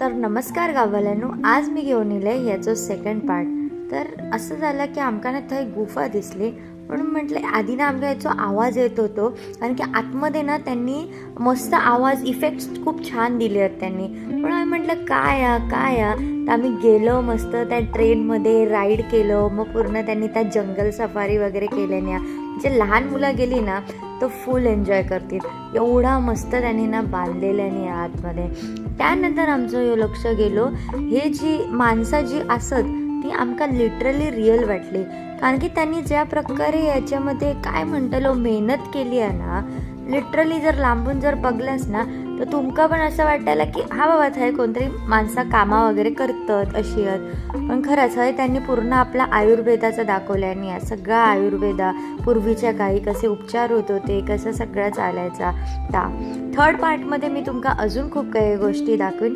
तर नमस्कार गावाल्यानो आज मी घेऊन येले याचं सेकंड पार्ट तर असं झालं की आमकां ना थंय गुफा दिसली. म्हणून म्हटलं आधी ना आमच्या याचो आवाज येत होतो. कारण की आतमध्ये ना त्यांनी मस्त आवाज इफेक्ट्स खूप छान दिले आहेत त्यांनी. पण आम्ही म्हटलं काय या काय या तर आम्ही गेलो मस्त त्या ट्रेनमध्ये राईड केलं. मग पूर्ण त्यांनी त्या जंगल सफारी वगैरे केल्याने. जे लहान मुलं गेली ना तो फुल एन्जॉय करतील. एवढा मस्त त्यांनी ना बांधलेल्याने आतमध्ये. त्यानंतर आमचं हे लक्ष गेलो. हे जी माणसं जी असत ती आमकां लिटरली रिअल वाटली. कारण की त्यांनी ज्या प्रकारे याच्यामध्ये काय म्हणतलो मेहनत केली आहे ना लिटरली जर लांबून जर बघलास ना तर तुमका पण असं वाटायला की हा बाबा थंय कोणतरी माणसं कामा वगैरे करतात अशी आहेत. पण खरंच हय त्यांनी पूर्ण आपला आयुर्वेदाचा दाखवल्यानी आणि या सगळा आयुर्वेदा पूर्वीच्या काही कसे उपचार होत होते कसं सगळं चालायचा. ता थर्ड पार्टमध्ये मी तुमका अजून खूप काही गोष्टी दाखवीन.